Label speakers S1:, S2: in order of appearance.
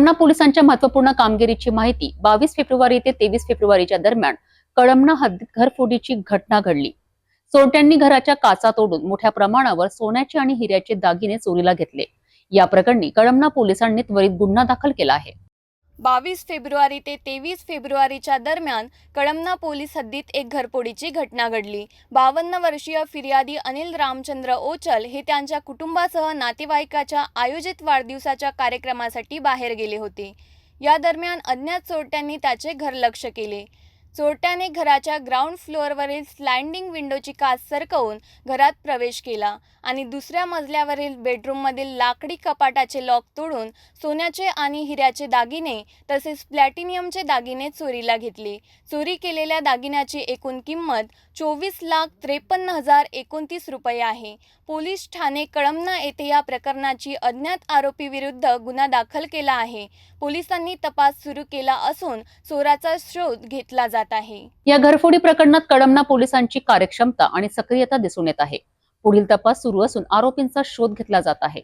S1: कळमना पोलिसांच्या महत्त्वपूर्ण कामगिरीची माहिती बावीस फेब्रुवारी ते तेवीस फेब्रुवारीच्या दरम्यान कळमना हद्दीत घरफोडीची घटना घडली. चोरट्यांनी घराच्या काचा तोडून मोठ्या प्रमाणावर सोन्याचे आणि हिऱ्याचे दागिने चोरीला घेतले. या प्रकरणी कळमना पोलिसांनी त्वरित गुन्हा दाखल केला आहे.
S2: बावीस फेब्रुवारी ते तेवीस फेब्रुवारीच्या दरम्यान कळमना पोलीस हद्दीत एक घरपोडीची घटना घडली. बावन्न वर्षीय फिर्यादी अनिल रामचंद्र ओचल हे त्यांच्या कुटुंबासह नातेवाईकाच्या आयोजित वाढदिवसाच्या कार्यक्रमासाठी बाहेर गेले होते. या दरम्यान अज्ञात चोरट्यांनी त्याचे घर लक्ष केले. चोरट्याने घराच्या ग्राउंड फ्लोअरवरील स्लँडिंग विंडोची काच सरकवून घरात प्रवेश केला आणि दुसऱ्या मजल्यावरील बेडरूममधील लाकडी कपाटाचे लॉक तोडून सोन्याचे आणि हिऱ्याचे दागिने तसेच प्लॅटिनियमचे दागिने चोरीला घेतले. चोरी केलेल्या दागिन्याची एकूण किंमत चोवीस लाख त्रेपन्न हजार एकोणतीस रुपये आहे. पोलीस ठाणे कळमना येथे या प्रकरणाची अज्ञात आरोपीविरुद्ध गुन्हा दाखल केला आहे. पोलिसांनी तपास सुरू केला असून चोराचा शोध घेतला जात आहे.
S1: या घरफोडी प्रकरणात कळमना पोलिसांची कार्यक्षमता आणि सक्रियता दिसून येत आहे. पुढील तपास सुरू असून आरोपींचा शोध घेतला जात आहे.